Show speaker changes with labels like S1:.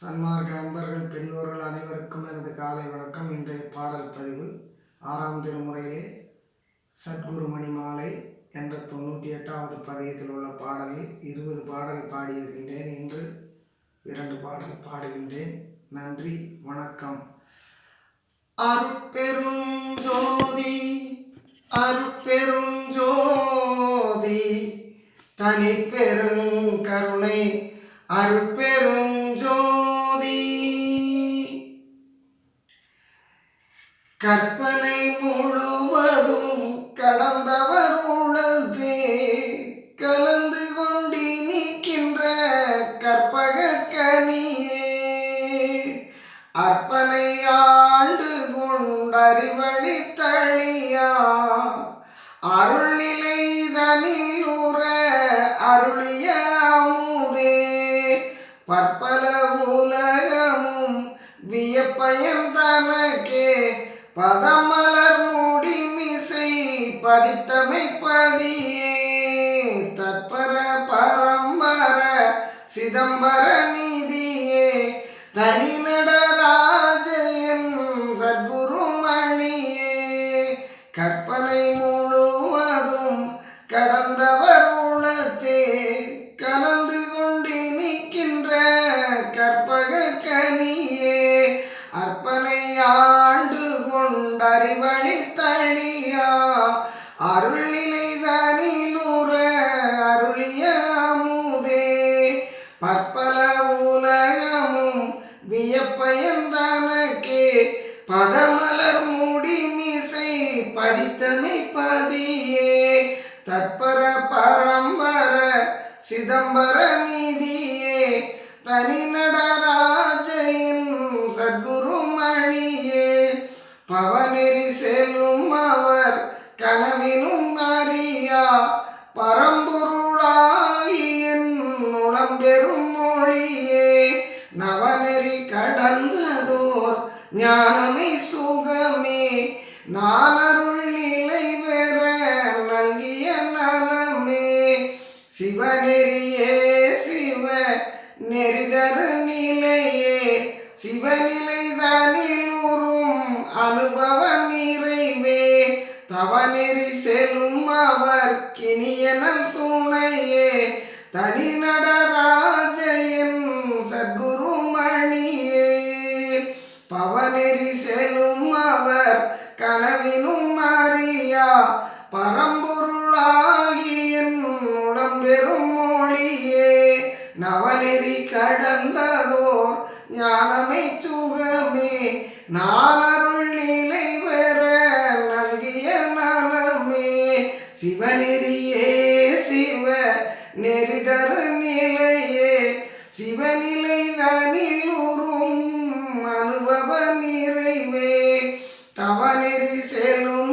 S1: சன்மார்க்க அன்பர்கள் பெரியோர்கள் அனைவருக்கும் எனது காலை வணக்கம். இன்றைய பாடல் பதிவு ஆறாம் திருமுறையிலே சத்குரு மணிமாலை என்ற தொண்ணூற்றி எட்டாவது பதியத்தில் உள்ள பாடலில் இருபது பாடல் பாடியிருக்கின்றேன். இன்று இரண்டு பாடல் பாடுகின்றேன். நன்றி வணக்கம். அருட்பெரும் ஜோதி அருட்பெரும் ஜோதி தனிப்பெரும் கருணை அருட்பெரும் கற்பனை முழுவதும் கடந்தவர் உணர்ந்தே கலந்து கொண்டு நிற்கின்ற கற்பக கனியே. அற்பனை ஆண்டு கொண்டறிவழி தழியா அருள்நிலை தனிலுற பதமலர் மூடி மிசை பதித்தமை பதியே. தற்பர பரம்பர சிதம்பர நிதியே. தனி வியப்பயந்தனக்கே பதமலர் மூடி மிசை பதித்தமை பதியே. தற்பர பரம்பர சிதம்பர நிதியே. தனிநடராஜையின் சத்குரு மணியே பவனெறி செல்லும் அவர் கனவினும் அறியா. பரம்பொருளாயின் உளம்பெரும் மொழியே. நவநெறி கடந்ததோர் ஞானமே சுகமே. நானருள் நிலை பெற நல்கிய நலமே. சிவநெறியே சிவ நெறிதர நிலையே. சிவநிலை தானில் உறும் அனுபவ நிறைவே. தவநெறி செல்லும் அவர் கிணியனல் துணையே. தனி நடரா சுகமே நானருள் நிலை பெற நல்கிய நலமே. சிவநெறியே சிவ நெறிதர நிலையே. சிவநிலை தனில் உறும் அனுபவ நிறைவே. தவநெறி செல்லும்